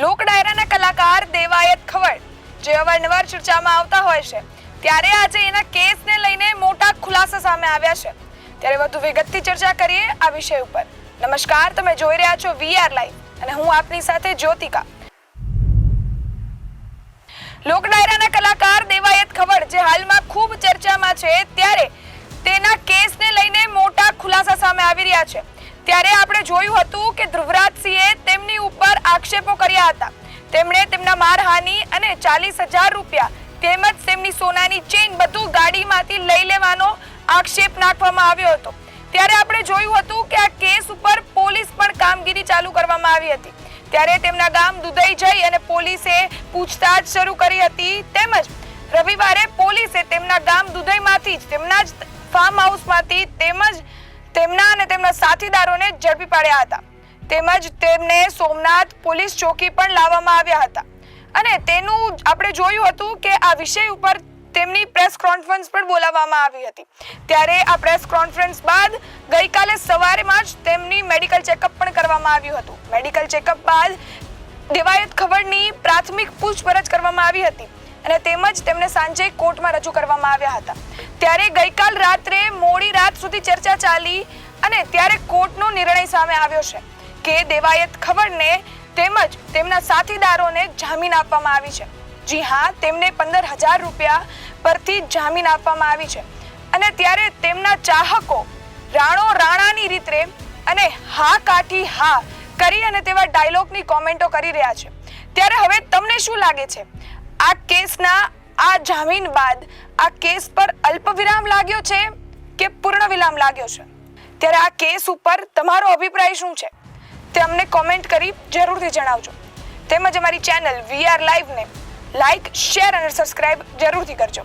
લોક ડાયરાના કલાકાર દેવાયત ખવડ, જે અવારનવાર ચર્ચામાં આવતા હોય છે. ત્યારે આજે એના કેસને લઈને મોટા ખુલાસા સામે આવ્યા છે. ત્યારે વધુ વિગતથી ચર્ચા કરીએ આ વિષય ઉપર. નમસ્કાર, તમે જોઈ રહ્યા છો વીઆર લાઈવ અને હું આપની સાથે જ્યોતિકા. લોક ડાયરાના કલાકાર દેવાયત ખવડ, જે હાલમાં ખૂબ ચર્ચામાં છે, ત્યારે તેના કેસને લઈને મોટા ખુલાસા સામે આવી રહ્યા છે. ત્યારે આપણે જોયું હતું કે ધ્રુવરાજસિંહે આક્ષેપો કર્યા હતા. તેમણે તેમના મારહાની અને ચાલીસ હજાર રૂપિયા તેમજ તેમની સોનાની ચેઇન બધું ગાડીમાંથી લઈ લેવાનો આક્ષેપ નાખવામાં આવ્યો હતો. ત્યારે આપણે જોયું હતું કે આ કેસ ઉપર પોલીસ પણ કામગીરી ચાલુ કરવામાં આવી હતી. ત્યારે તેમના ગામ દુધઈ જઈ અને પોલીસે પૂછતાછ શરૂ કરી હતી. તેમજ રવિવારે પોલીસે તેમના ગામ દુધઈમાંથી જ તેમના જ ફાર્મ હાઉસમાંથી તેમજ તેમના અને તેમના સાથીદારોને ઝડપી પાડ્યા હતા. તેમજ તેમને સોમનાથ પોલીસ ચોકી પણ લાવવામાં આવ્યા હતા. અને તેનું આપણે જોયું હતું કે આ વિષય ઉપર તેમની પ્રેસ કોન્ફરન્સ પણ બોલાવવામાં આવી હતી. ત્યારે આ પ્રેસ કોન્ફરન્સ બાદ ગઈકાલે સવારેમાં જ તેમની મેડિકલ ચેકઅપ પણ કરવામાં આવ્યું હતું. મેડિકલ ચેકઅપ બાદ દેવાયત ખબરની પ્રાથમિક પૂછપરછ કરવામાં આવી હતી અને તેમજ તેમને સાંજે કોર્ટમાં રજૂ કરવામાં આવ્યા હતા. ત્યારે ગઈકાલ રાત્રે મોડી રાત સુધી ચર્ચા ચાલી અને ત્યારે કોર્ટનો નિર્ણય સામે આવ્યો છે. કે દેવાયત ખબરને તેમજ તેમના સાથીદારોને જામીન આપવામાં આવી છે. જી હા, તેમને પંદર હજાર રૂપિયા પરથી જામીન આપવામાં આવી છે. અને ત્યારે તેમના ચાહકો રાણો રાણાની રીતે અને હા કાઠી હા કરી અને તેવા ડાયલોગની કોમેન્ટો કરી રહ્યા છે. ત્યારે હવે તમને શું લાગે છે? આ કેસના આ જામીન બાદ આ કેસ પર અલ્પ વિરામ લાગ્યો છે કે પૂર્ણ વિરામ લાગ્યો છે? ત્યારે આ કેસ ઉપર તમારો અભિપ્રાય શું છે? તે અમને કોમેન્ટ કરી જરૂરથી જણાવજો. તેમજ અમારી ચેનલ વીઆર લાઈવને લાઈક શેર અને સબસ્ક્રાઇબ જરૂરથી કરજો.